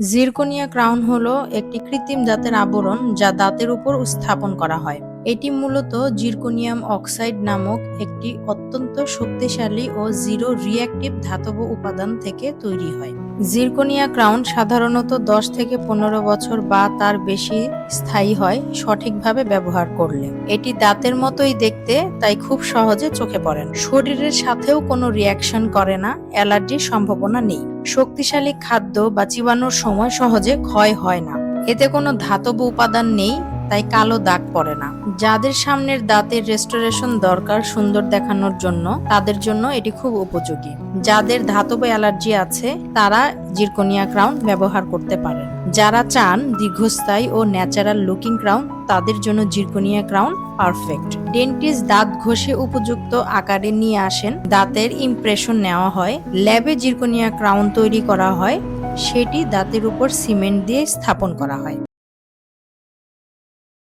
Zirconia crown হলো একটি কৃত্রিম দাঁতের আবরণ যা দাঁতের উপর স্থাপন করা হয়। এটি মূলত জিরকোনিয়াম অক্সাইড নামক একটি অত্যন্ত শক্তিশালী ও জিরো রিঅ্যাক্টিভ ধাতব উপাদান থেকে তৈরি হয়। জিরকোনিয়া ক্রাউন সাধারণত 10 থেকে পনেরো বছর বা তার বেশি স্থায়ী হয় সঠিকভাবে ব্যবহার করলে। এটি দাঁতের মতোই দেখতে, তাই খুব সহজে চোখে পড়ে না। শরীরের সাথেও কোনো রিয়াকশন করে না, অ্যালার্জির সম্ভাবনা নেই। শক্তিশালী খাদ্য বা চিবানোর সময় সহজে ক্ষয় হয় না। এতে কোনো ধাতব উপাদান নেই তাই কালো দাগ পড়ে না। যাদের সামনের দাঁতের রেস্টোরেশন দরকার সুন্দর দেখানোর জন্য, তাদের জন্য এটি খুব উপযোগী। যাদের ধাতব অ্যালার্জি আছে, তারা জিরকোনিয়া ক্রাউন ব্যবহার করতে পারেন। যারা চান দীর্ঘস্থায়ী ও ন্যাচারাল লুকিং ক্রাউন তাদের জন্য জিরকোনিয়া ক্রাউন পারফেক্ট ডেন্টিস্ট দাঁত ঘষে উপযুক্ত আকারে নিয়ে আসেন। দাঁতের ইমপ্রেশন নেওয়া হয়। ল্যাবে জিরকোনিয়া ক্রাউন তৈরি করা হয়। সেটি দাঁতের উপর সিমেন্ট দিয়ে স্থাপন করা হয়।